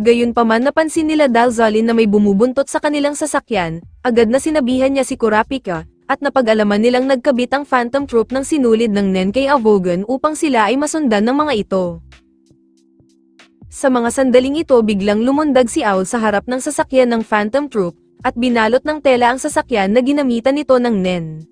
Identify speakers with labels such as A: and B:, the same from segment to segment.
A: Gayunpaman napansin nila Dalzalin na may bumubuntot sa kanilang sasakyan, agad na sinabihan niya si Kurapika, at napag-alaman nilang nagkabit ang Phantom Troop ng sinulid ng Nen kay Avogan upang sila ay masundan ng mga ito. Sa mga sandaling ito biglang lumundag si Owl sa harap ng sasakyan ng Phantom Troop, at binalot ng tela ang sasakyan na ginamitan nito ng Nen.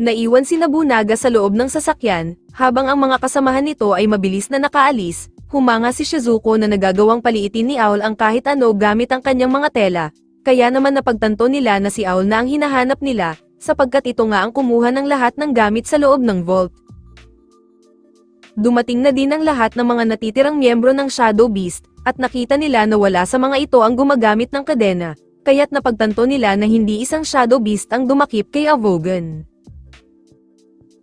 A: Naiwan si Nabunaga sa loob ng sasakyan, habang ang mga kasamahan nito ay mabilis na nakaalis, humanga si Shizuko na nagagawang paliitin ni Owl ang kahit ano gamit ang kanyang mga tela, kaya naman napagtanto nila na si Owl na ang hinahanap nila, sapagkat ito nga ang kumuha ng lahat ng gamit sa loob ng vault. Dumating na din ang lahat ng mga natitirang miyembro ng Shadow Beast, at nakita nila na wala sa mga ito ang gumagamit ng kadena, kaya't napagtanto nila na hindi isang Shadow Beast ang dumakip kay Avogan.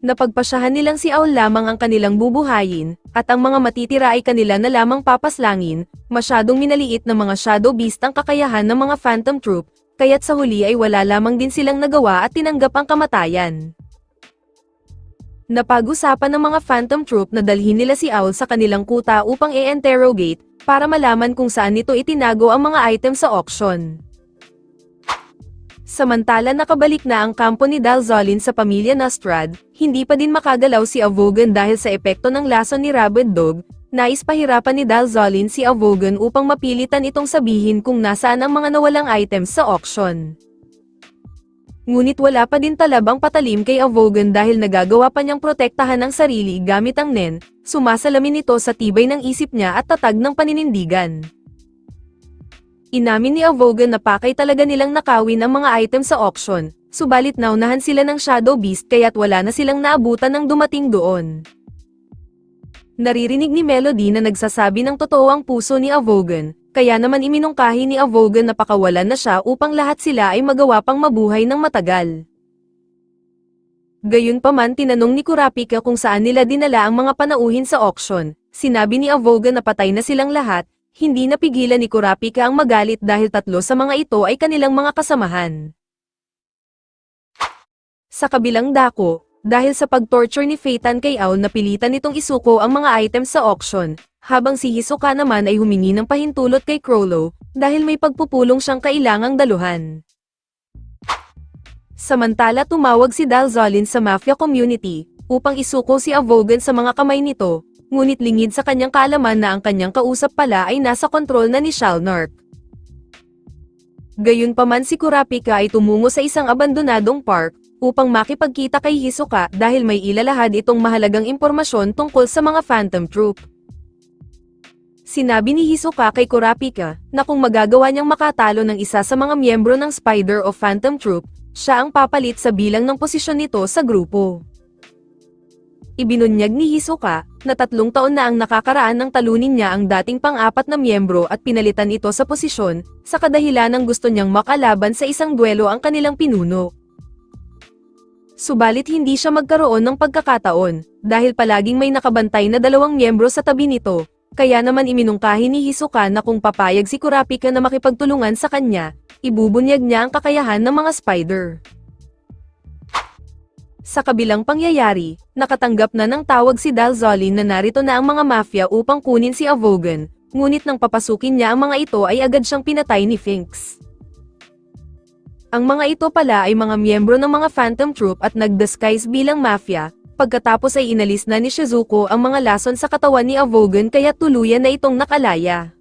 A: Napagpasyahan nilang si Aul lamang ang kanilang bubuhayin, at ang mga matitira ay kanila na lamang papaslangin, masyadong minaliit na mga Shadow Beast ang kakayahan ng mga Phantom Troop, kaya't sa huli ay wala lamang din silang nagawa at tinanggap ang kamatayan. Napag-usapan ng mga Phantom Troop na dalhin nila si Owl sa kanilang kuta upang i-interrogate, para malaman kung saan nito itinago ang mga items sa auction. Samantala nakabalik na ang kampo ni Dalzolin sa pamilya Nostrad, hindi pa din makagalaw si Avogan dahil sa epekto ng lason ni Rabid Dog, nais pahirapan ni Dalzolin si Avogan upang mapilitan itong sabihin kung nasaan ang mga nawalang items sa auction. Ngunit wala pa din talabang patalim kay Avogan dahil nagagawa pa niyang protektahan ang sarili gamit ang nen, sumasalamin ito sa tibay ng isip niya at tatag ng paninindigan. Inamin ni Avogan na pakay talaga nilang nakawin ang mga items sa auction, subalit naunahan sila ng Shadow Beast kaya't wala na silang naabutan ng dumating doon. Naririnig ni Melody na nagsasabi ng totoo ang puso ni Avogan, kaya naman iminungkahi ni Avogan na pakawalan na siya upang lahat sila ay magawa pang mabuhay ng matagal. Gayunpaman tinanong ni Kurapika kung saan nila dinala ang mga panauhin sa auction, sinabi ni Avogan na patay na silang lahat, hindi napigilan ni Kurapika ang magalit dahil tatlo sa mga ito ay kanilang mga kasamahan. Sa kabilang dako, dahil sa pag-torture ni Phaeton kay Aul napilitan nitong isuko ang mga items sa auction, habang si Hisoka naman ay humingi ng pahintulot kay Crollo, dahil may pagpupulong siyang kailangang daluhan. Samantala tumawag si Dalzolin sa mafia community, upang isuko si Avogan sa mga kamay nito, ngunit lingid sa kanyang kaalaman na ang kanyang kausap pala ay nasa kontrol na ni Shalnark. Gayunpaman si Kurapika ay tumungo sa isang abandonadong park, upang makipagkita kay Hisoka dahil may ilalahad itong mahalagang impormasyon tungkol sa mga Phantom Troop. Sinabi ni Hisoka kay Kurapika na kung magagawa niyang makatalo ng isa sa mga miyembro ng Spider o Phantom Troop, siya ang papalit sa bilang ng posisyon nito sa grupo. Ibinunyag ni Hisoka na tatlong taon na ang nakakaraan ng talunin niya ang dating pang-apat na miyembro at pinalitan ito sa posisyon, sa kadahilan ng gusto niyang makalaban sa isang duelo ang kanilang pinuno. Subalit hindi siya magkaroon ng pagkakataon, dahil palaging may nakabantay na dalawang miyembro sa tabi nito, kaya naman iminungkahi ni Hisoka na kung papayag si Kurapika na makipagtulungan sa kanya, ibubunyag niya ang kakayahan ng mga spider. Sa kabilang pangyayari, nakatanggap na ng tawag si Dalzolin na narito na ang mga mafia upang kunin si Avogan, ngunit nang papasukin niya ang mga ito ay agad siyang pinatay ni Finks. Ang mga ito pala ay mga miyembro ng mga Phantom Troop at nag-disguise bilang mafia, pagkatapos ay inalis na ni Shizuko ang mga lason sa katawan ni Avogan kaya tuluyan na itong nakalaya.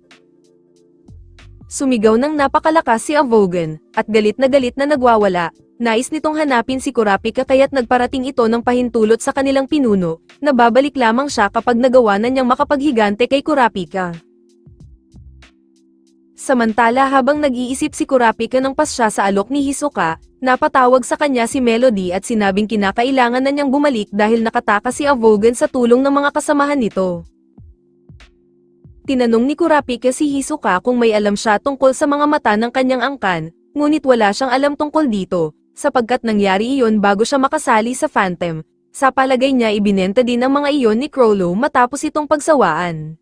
A: Sumigaw ng napakalakas si Avogan, at galit na galit na nagwawala, nais nitong hanapin si Kurapika kaya't nagparating ito ng pahintulot sa kanilang pinuno, na babalik lamang siya kapag nagawa na niyang makapaghigante kay Kurapika. Samantala habang nag-iisip si Kurapika ng pasya sa alok ni Hisoka, napatawag sa kanya si Melody at sinabing kinakailangan na niyang bumalik dahil nakatakas si Avogan sa tulong ng mga kasamahan nito. Tinanong ni Kurapika si Hisoka kung may alam siya tungkol sa mga mata ng kanyang angkan, ngunit wala siyang alam tungkol dito, sapagkat nangyari iyon bago siya makasali sa Phantom. Sa palagay niya ibinenta din ang mga iyon ni Crollo matapos itong pagsawaan.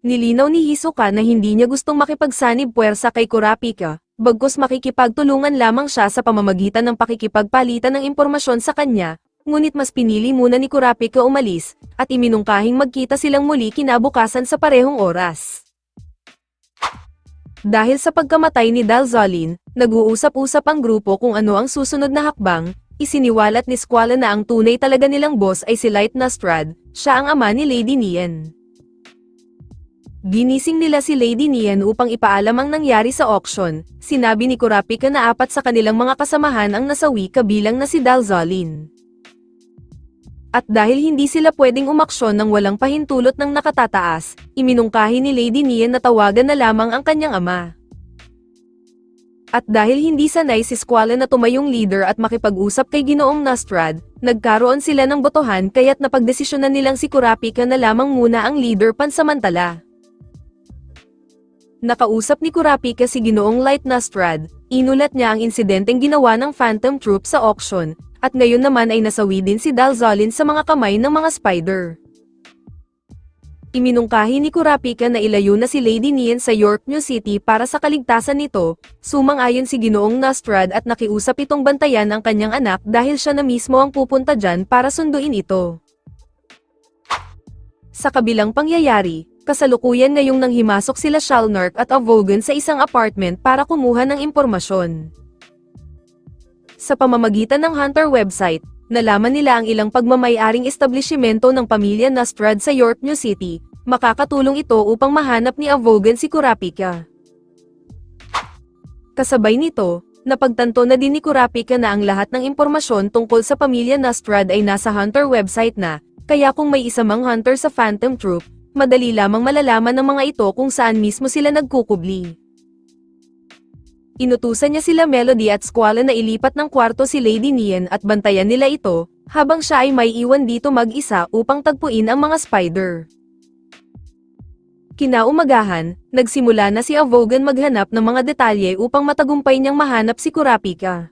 A: Nilinaw ni Hisoka na hindi niya gustong makipagsanib puwersa kay Kurapika, bagkus makikipagtulungan lamang siya sa pamamagitan ng pakikipagpalitan ng impormasyon sa kanya, ngunit mas pinili muna ni Kurapika umalis, at iminungkahing magkita silang muli kinabukasan sa parehong oras. Dahil sa pagkamatay ni Dalzolin, nag-uusap-usap ang grupo kung ano ang susunod na hakbang, isiniwalat ni Squala na ang tunay talaga nilang boss ay si Light Nastrad, siya ang ama ni Lady Nian. Ginising nila si Lady Nian upang ipaalam ang nangyari sa auction, sinabi ni Kurapika na apat sa kanilang mga kasamahan ang nasawi kabilang na si Dalzolin. At dahil hindi sila pwedeng umaksyon ng walang pahintulot ng nakatataas, iminungkahi ni Lady Nian na tawagan na lamang ang kanyang ama. At dahil hindi sanay si Squala na tumayong leader at makipag-usap kay Ginoong Nastrad, nagkaroon sila ng botohan kaya't napagdesisyonan nilang si Kurapika na lamang muna ang leader pansamantala. Nakausap ni Kurapika si Ginoong Light Nastrad, inulat niya ang insidenteng ginawa ng Phantom Troop sa auction, at ngayon naman ay nasawi din si Dalzolin sa mga kamay ng mga spider. Iminungkahi ni Kurapika na ilayo na si Lady Nian sa York New City para sa kaligtasan nito, sumang-ayon si Ginoong Nostrad at nakiusap itong bantayan ang kanyang anak dahil siya na mismo ang pupunta dyan para sunduin ito. Sa kabilang pangyayari, kasalukuyan ngayong nang himasok sila Shalnark at Avogan sa isang apartment para kumuha ng impormasyon. Sa pamamagitan ng Hunter website, nalaman nila ang ilang pagmamayaring establishmento ng pamilya Nastrad sa York New City, makakatulong ito upang mahanap ni Avogan si Kurapika. Kasabay nito, napagtanto na din ni Kurapika na ang lahat ng impormasyon tungkol sa pamilya Nastrad ay nasa Hunter website na, kaya kung may isa mang Hunter sa Phantom Troop, madali lamang malalaman ng mga ito kung saan mismo sila nagkukubli. Inutusan niya sila Melody at Squala na ilipat ng kwarto si Lady Nian at bantayan nila ito, habang siya ay may iwan dito mag-isa upang tagpuin ang mga spider. Kinaumagahan, nagsimula na si Avogan maghanap ng mga detalye upang matagumpay niyang mahanap si Kurapika.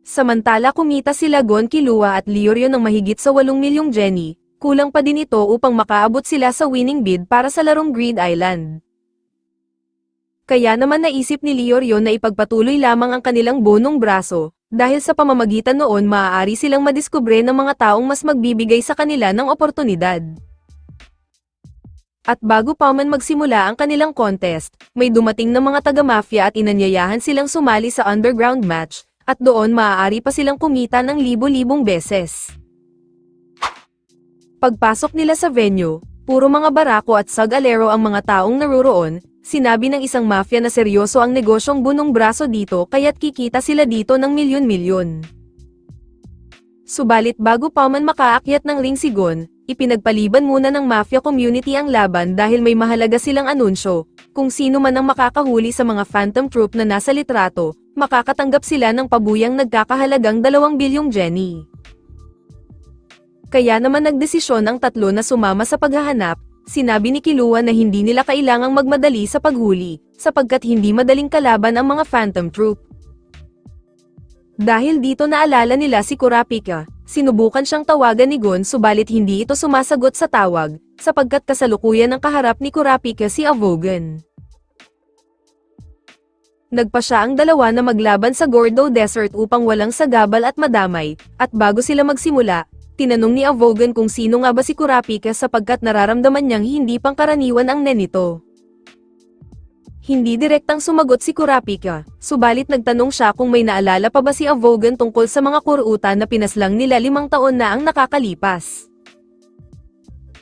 A: Samantala kumita sila Gon Kilua at Leorio ng mahigit sa 8 milyong Jenny, kulang pa din ito upang makaabot sila sa winning bid para sa larong Greed Island. Kaya naman naisip ni Leorio na ipagpatuloy lamang ang kanilang bonong braso, dahil sa pamamagitan noon maaari silang madiskubre ng mga taong mas magbibigay sa kanila ng oportunidad. At bago pa man magsimula ang kanilang contest, may dumating na mga taga-mafia at inanyayahan silang sumali sa underground match, at doon maaari pa silang kumita ng libo-libong beses. Pagpasok nila sa venue, puro mga barako at sag-alero ang mga taong naruroon, Sinabi ng isang mafia na seryoso ang negosyong bunong braso dito kaya't kikita sila dito ng milyon-milyon. Subalit bago pa man makaakyat ng ring sigon, ipinagpaliban muna ng mafia community ang laban dahil may mahalaga silang anunsyo, kung sino man ang makakahuli sa mga phantom troop na nasa litrato, makakatanggap sila ng pabuyang nagkakahalagang 2 bilyong Jenny. Kaya naman nagdesisyon ang tatlo na sumama sa paghahanap, Sinabi ni Kilua na hindi nila kailangang magmadali sa paghuli, sapagkat hindi madaling kalaban ang mga Phantom Troop. Dahil dito naalala nila si Kurapika, sinubukan siyang tawagan ni Gon subalit hindi ito sumasagot sa tawag, sapagkat kasalukuyan ang kaharap ni Kurapika si Avogan. Nagpa siya ang dalawa na maglaban sa Gordo Desert upang walang sagabal at madamay, at bago sila magsimula, tinanong ni Avogan kung sino nga ba si Kurapika sapagkat nararamdaman niyang hindi pangkaraniwan ang nenito. Hindi direktang sumagot si Kurapika, subalit nagtanong siya kung may naalala pa ba si Avogan tungkol sa mga kuruutan na pinaslang nila limang taon na ang nakakalipas.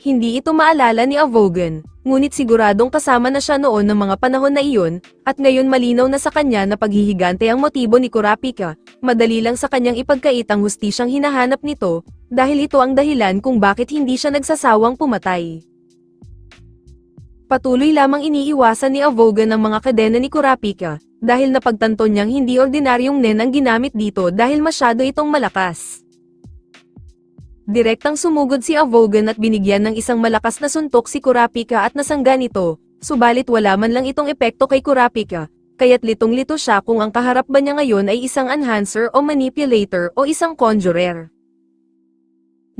A: Hindi ito maalala ni Avogan, ngunit siguradong kasama na siya noon ng mga panahon na iyon, at ngayon malinaw na sa kanya na paghihigante ang motibo ni Kurapika, madali lang sa kanyang ipagkait ang hustisyang hinahanap nito, dahil ito ang dahilan kung bakit hindi siya nagsasawang pumatay. Patuloy lamang iniiwasan ni Avogan ang mga kadena ni Kurapika, dahil napagtanto niyang hindi ordinaryong nen ang ginamit dito dahil masyado itong malakas. Direktang sumugod si Avogan at binigyan ng isang malakas na suntok si Kurapika at nasangga nito, subalit wala man lang itong epekto kay Kurapika, kaya't litong-lito siya kung ang kaharap ba niya ngayon ay isang enhancer o manipulator o isang conjurer.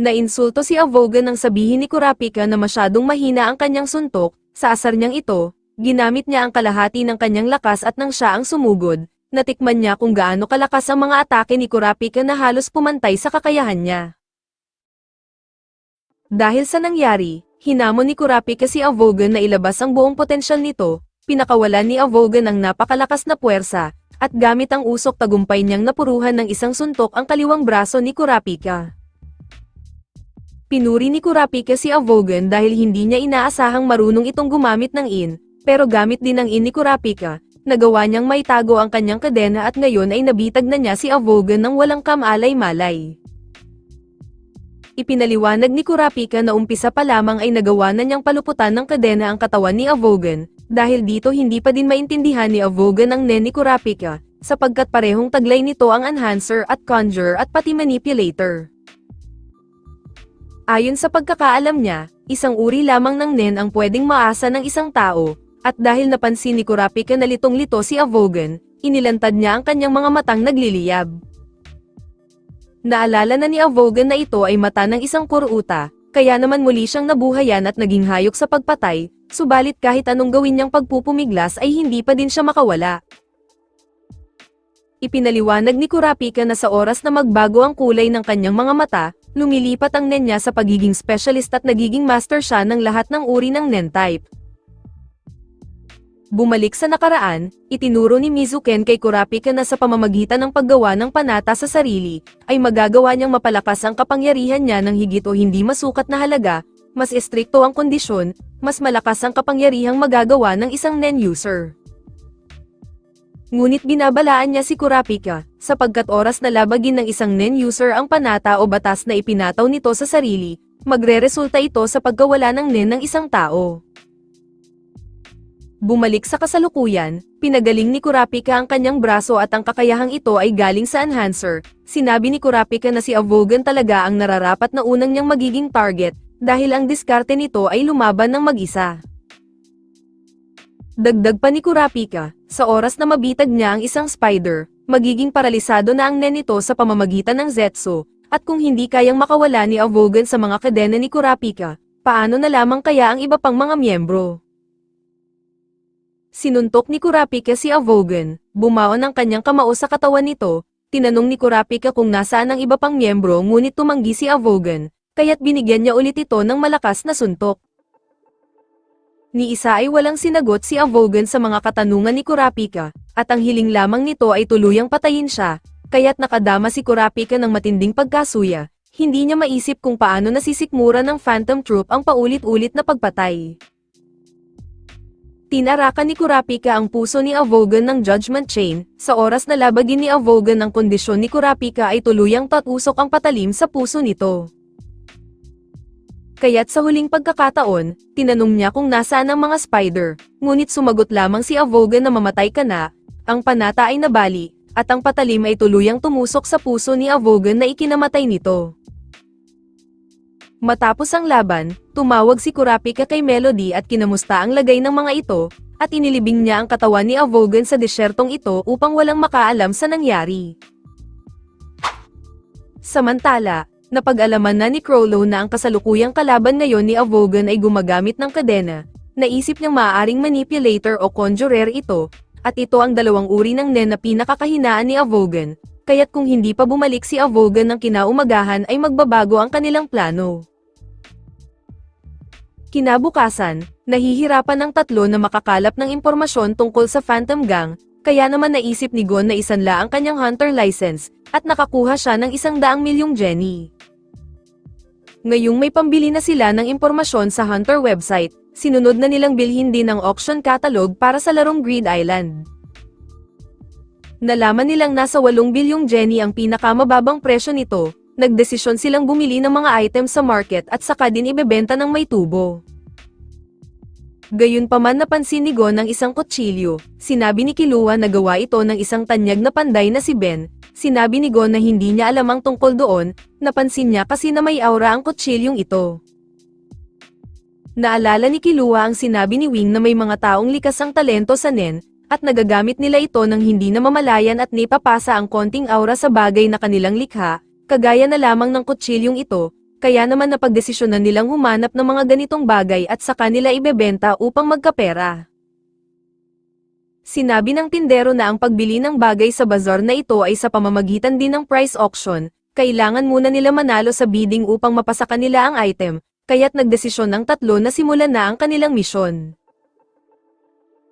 A: Nainsulto si Avogan nang sabihin ni Kurapika na masyadong mahina ang kanyang suntok, sa asar niyang ito, ginamit niya ang kalahati ng kanyang lakas at nang siya ang sumugod, natikman niya kung gaano kalakas ang mga atake ni Kurapika na halos pumantay sa kakayahan niya. Dahil sa nangyari, hinamon ni Kurapika si Avogan na ilabas ang buong potensyal nito, pinakawalan ni Avogan ang napakalakas na puwersa, at gamit ang usok tagumpay niyang napuruhan ng isang suntok ang kaliwang braso ni Kurapika. Pinuri ni Kurapika si Avogan dahil hindi niya inaasahang marunong itong gumamit ng in, pero gamit din ng in ni Kurapika, nagawa niyang maitago ang kanyang kadena at ngayon ay nabitag na niya si Avogan ng walang kamalay-malay. Ipinaliwanag ni Kurapika na umpisa pa lamang ay nagawa na niyang paluputan ng kadena ang katawan ni Avogan, dahil dito hindi pa din maintindihan ni Avogan ang nen ni Kurapika, sapagkat parehong taglay nito ang enhancer at conjurer at pati manipulator. Ayon sa pagkakaalam niya, isang uri lamang ng nen ang pwedeng maasa ng isang tao, at dahil napansin ni Kurapika na litong-lito si Avogan, inilantad niya ang kanyang mga matang nagliliyab. Naalala na ni Avogan na ito ay mata ng isang kuruta, kaya naman muli siyang nabuhayan at naging hayok sa pagpatay, subalit kahit anong gawin niyang pagpupumiglas ay hindi pa din siya makawala. Ipinaliwanag ni Kurapika na sa oras na magbago ang kulay ng kanyang mga mata, lumilipat ang nen niya sa pagiging specialist at nagiging master siya ng lahat ng uri ng nen type. Bumalik sa nakaraan, itinuro ni Mizuken kay Kurapika na sa pamamagitan ng paggawa ng panata sa sarili, ay magagawa niyang mapalakas ang kapangyarihan niya ng higit o hindi masukat na halaga, mas estrikto ang kondisyon, mas malakas ang kapangyarihang magagawa ng isang NEN user. Ngunit binabalaan niya si Kurapika, sapagkat oras na labagin ng isang NEN user ang panata o batas na ipinataw nito sa sarili, magre-resulta ito sa pagkawala ng NEN ng isang tao. Bumalik sa kasalukuyan, pinagaling ni Kurapika ang kanyang braso at ang kakayahang ito ay galing sa enhancer. Sinabi ni Kurapika na si Avogan talaga ang nararapat na unang niyang magiging target, dahil ang diskarte nito ay lumaban ng mag-isa. Dagdag pa ni Kurapika, sa oras na mabitag niya ang isang spider, magiging paralisado na ang nen nito sa pamamagitan ng Zetsu, at kung hindi kayang makawala ni Avogan sa mga kadena ni Kurapika, paano na lamang kaya ang iba pang mga miyembro? Sinuntok ni Kurapika si Avogan, bumaon ang kanyang kamao sa katawan nito, tinanong ni Kurapika kung nasaan ang iba pang miyembro ngunit tumanggi si Avogan, kaya't binigyan niya ulit ito ng malakas na suntok. Ni isa ay walang sinagot si Avogan sa mga katanungan ni Kurapika, at ang hiling lamang nito ay tuluyang patayin siya, kaya't nakadama si Kurapika ng matinding pagkasuya, hindi niya maisip kung paano nasisikmura ng Phantom Troop ang paulit-ulit na pagpatay. Tinarakan ni Kurapika ang puso ni Avogan ng Judgment Chain, sa oras na labagin ni Avogan ang kondisyon ni Kurapika ay tuluyang tatusok ang patalim sa puso nito. Kaya't sa huling pagkakataon, tinanong niya kung nasaan ang mga spider, ngunit sumagot lamang si Avogan na mamatay ka na, ang panata ay nabali, at ang patalim ay tuluyang tumusok sa puso ni Avogan na ikinamatay nito. Matapos ang laban, tumawag si Kurapika kay Melody at kinamusta ang lagay ng mga ito, at inilibing niya ang katawan ni Avogan sa desyertong ito upang walang makaalam sa nangyari. Samantala, napag-alaman na ni Crowlow na ang kasalukuyang kalaban ngayon ni Avogan ay gumagamit ng kadena, naisip niyang maaaring manipulator o conjurer ito, at ito ang dalawang uri ng nen na pinakakahinaan ni Avogan, kaya't kung hindi pa bumalik si Avogan ng kinaumagahan ay magbabago ang kanilang plano. Kinabukasan, nahihirapan ang tatlo na makakalap ng impormasyon tungkol sa Phantom Gang, kaya naman naisip ni Gon na isanla ang kanyang hunter license, at nakakuha siya ng isang daang milyong Jenny. Ngayong may pambili na sila ng impormasyon sa Hunter website, sinunod na nilang bilhin din ang auction catalog para sa larong Greed Island. Nalaman nilang nasa 8 bilyong Jenny ang pinakamababang presyo nito, nagdesisyon silang bumili ng mga items sa market at saka din ibebenta ng may tubo. Gayunpaman napansin ni Gon ang isang kutsilyo, sinabi ni Kilua na gawa ito ng isang tanyag na panday na si Ben, sinabi ni Gon na hindi niya alam ang tungkol doon, napansin niya kasi na may aura ang kutsilyong ito. Naalala ni Kilua ang sinabi ni Wing na may mga taong likas ang talento sa Nen, at nagagamit nila ito nang hindi na mamalayan at nipapasa ang konting aura sa bagay na kanilang likha, kagaya na lamang ng kutsilyong ito, kaya naman napagdesisyonan nilang humanap ng mga ganitong bagay at sa kanila ibebenta upang magkapera. Sinabi ng tindero na ang pagbili ng bagay sa bazar na ito ay sa pamamagitan din ng price auction, kailangan muna nila manalo sa bidding upang mapasa kanila ang item, kaya't nagdesisyon ng tatlo na simulan na ang kanilang misyon.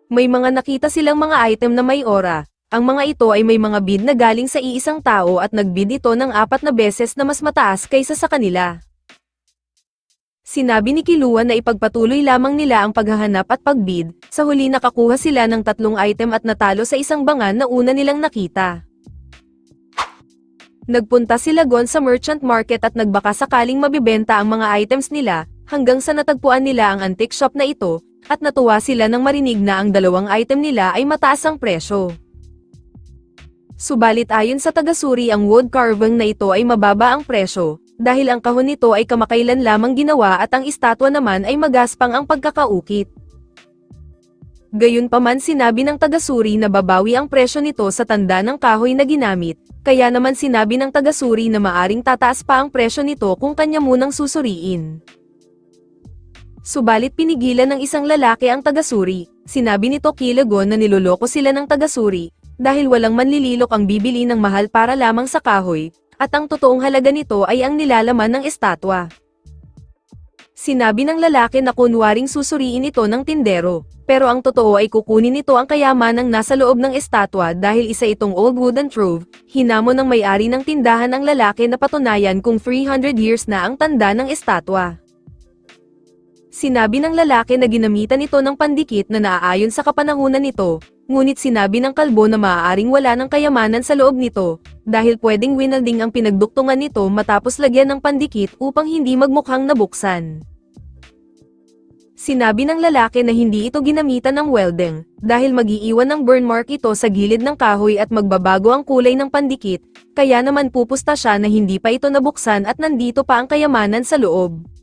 A: May mga nakita silang mga item na may aura, ang mga ito ay may mga bid na galing sa iisang tao at nagbid ito ng apat na beses na mas mataas kaysa sa kanila. Sinabi ni Kilua na ipagpatuloy lamang nila ang paghahanap at pagbid, sa huli nakakuha sila ng tatlong item at natalo sa isang bangan na una nilang nakita. Nagpunta sila gon sa merchant market at nagbaka sakaling mabibenta ang mga items nila, hanggang sa natagpuan nila ang antique shop na ito, at natuwa sila nang marinig na ang dalawang item nila ay mataas ang presyo. Subalit ayon sa tagasuri ang wood carving na ito ay mababa ang presyo, dahil ang kahon nito ay kamakailan lamang ginawa at ang estatwa naman ay magaspang ang pagkakaukit. Gayunpaman sinabi ng tagasuri na babawi ang presyo nito sa tanda ng kahoy na ginamit, kaya naman sinabi ng tagasuri na maaring tataas pa ang presyo nito kung kanya munang susuriin. Subalit pinigilan ng isang lalaki ang tagasuri, sinabi nito Kilagon na niloloko sila ng tagasuri, dahil walang manlililok ang bibili ng mahal para lamang sa kahoy, at ang totoong halaga nito ay ang nilalaman ng estatwa. Sinabi ng lalaki na kunwaring susuriin ito ng tindero, pero ang totoo ay kukunin nito ang kayamanang nasa loob ng estatwa dahil isa itong old wooden trove, hinamo ng may-ari ng tindahan ang lalaki na patunayan kung 300 years na ang tanda ng estatwa. Sinabi ng lalaki na ginamitan ito ng pandikit na naaayon sa kapanahunan nito, ngunit sinabi ng kalbo na maaaring wala ng kayamanan sa loob nito, dahil pwedeng winalding ang pinagduktungan nito matapos lagyan ng pandikit upang hindi magmukhang nabuksan. Sinabi ng lalaki na hindi ito ginamitan ng welding, dahil magiiwan ng burn mark ito sa gilid ng kahoy at magbabago ang kulay ng pandikit, kaya naman pupusta siya na hindi pa ito nabuksan at nandito pa ang kayamanan sa loob.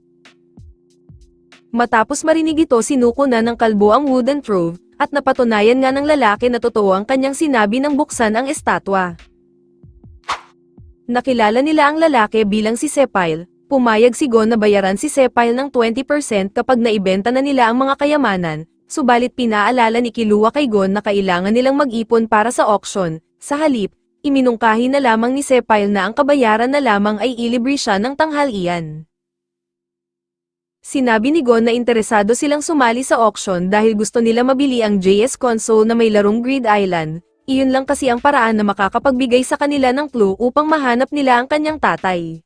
A: Matapos marinig ito sinuko na ng kalbo ang wooden trove, at napatunayan nga ng lalaki na totoo ang kanyang sinabi ng buksan ang estatwa. Nakilala nila ang lalaki bilang si Sepile, pumayag si Gon na bayaran si Sepile ng 20% kapag naibenta na nila ang mga kayamanan, subalit pinaalala ni Kilua kay Gon na kailangan nilang mag-ipon para sa auction, sa halip, iminungkahi na lamang ni Sepile na ang kabayaran na lamang ay ilibre siya ng tanghalian. Sinabi ni Gon na interesado silang sumali sa auction dahil gusto nila mabili ang JS console na may larong Grid Island, iyon lang kasi ang paraan na makakapagbigay sa kanila ng clue upang mahanap nila ang kanyang tatay.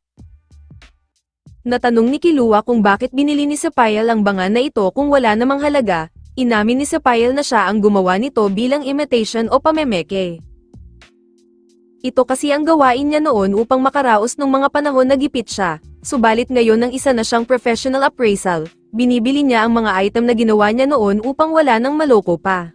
A: Natanong ni Kilua kung bakit binili ni Sepile ang bangan na ito kung wala namang halaga, inamin ni Sepile na siya ang gumawa nito bilang imitation o pamemeke. Ito kasi ang gawain niya noon upang makaraos ng mga panahon na gipit siya, subalit ngayon ng isa na siyang professional appraisal, binibili niya ang mga item na ginawa niya noon upang wala nang maloko pa.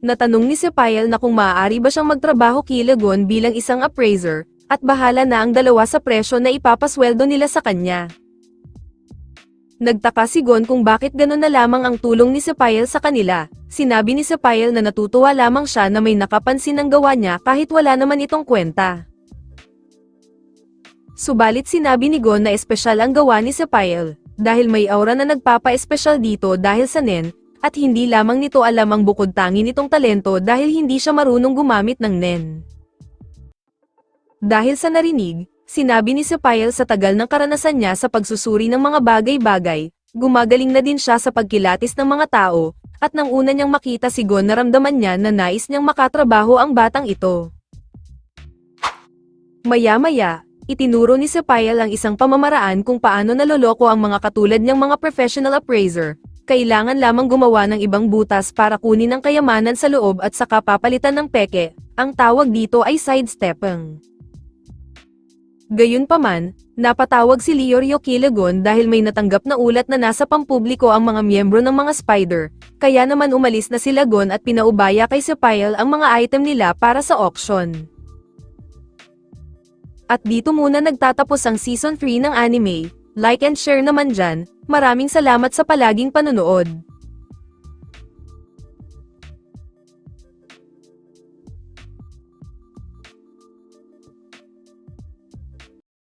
A: Natanong ni Sepile na kung maaari ba siyang magtrabaho kilagon bilang isang appraiser, at bahala na ang dalawa sa presyo na ipapasweldo nila sa kanya. Nagtaka si Gon kung bakit gano'n na lamang ang tulong ni Sepile sa kanila. Sinabi ni Sepile na natutuwa lamang siya na may nakapansin ng gawa niya kahit wala naman itong kwenta. Subalit sinabi ni Gon na espesyal ang gawa ni Sepile, dahil may aura na nagpapa-espesyal dito dahil sa Nen, at hindi lamang nito alam ang bukod tangi nitong talento dahil hindi siya marunong gumamit ng Nen. Dahil sa narinig, Sinabi ni Sepile sa tagal ng karanasan niya sa pagsusuri ng mga bagay-bagay, gumagaling na din siya sa pagkilatis ng mga tao, at nang una niyang makita si Gon naramdaman niya na nais niyang makatrabaho ang batang ito. Maya-maya, itinuro ni Sepile ang isang pamamaraan kung paano naloloko ang mga katulad niyang mga professional appraiser, kailangan lamang gumawa ng ibang butas para kunin ang kayamanan sa loob at saka papalitan ng peke, ang tawag dito ay sidestepping. Gayunpaman, napatawag si Leorio Kilagon dahil may natanggap na ulat na nasa pampubliko ang mga miyembro ng mga Spider, kaya naman umalis na si Lagon at pinaubaya kay Sepile ang mga item nila para sa auction. At dito muna nagtatapos ang Season 3 ng anime, like and share naman dyan, maraming salamat sa palaging panonood.